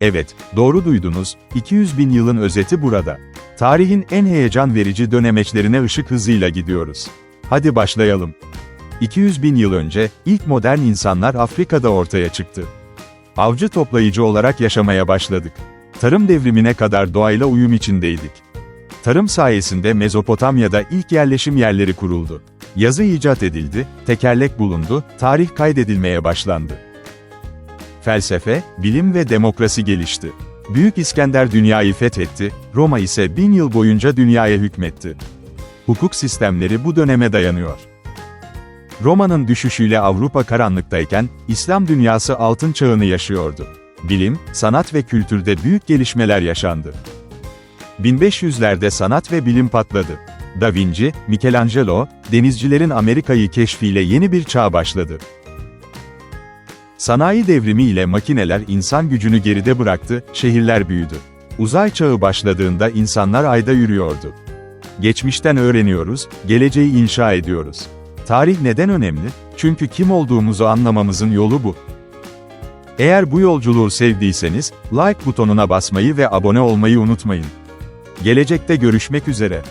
Evet, doğru duydunuz, 200 bin yılın özeti burada. Tarihin en heyecan verici dönemeçlerine ışık hızıyla gidiyoruz. Hadi başlayalım. 200 bin yıl önce, ilk modern insanlar Afrika'da ortaya çıktı. Avcı toplayıcı olarak yaşamaya başladık. Tarım devrimine kadar doğayla uyum içindeydik. Tarım sayesinde Mezopotamya'da ilk yerleşim yerleri kuruldu. Yazı icat edildi, tekerlek bulundu, tarih kaydedilmeye başlandı. Felsefe, bilim ve demokrasi gelişti. Büyük İskender dünyayı fethetti, Roma ise bin yıl boyunca dünyaya hükmetti. Hukuk sistemleri bu döneme dayanıyor. Roma'nın düşüşüyle Avrupa karanlıktayken, İslam dünyası altın çağını yaşıyordu. Bilim, sanat ve kültürde büyük gelişmeler yaşandı. 1500'lerde sanat ve bilim patladı. Da Vinci, Michelangelo, denizcilerin Amerika'yı keşfiyle yeni bir çağ başladı. Sanayi devrimi ile makineler insan gücünü geride bıraktı, şehirler büyüdü. Uzay çağı başladığında insanlar ayda yürüyordu. Geçmişten öğreniyoruz, geleceği inşa ediyoruz. Tarih neden önemli? Çünkü kim olduğumuzu anlamamızın yolu bu. Eğer bu yolculuğu sevdiyseniz, like butonuna basmayı ve abone olmayı unutmayın. Gelecekte görüşmek üzere.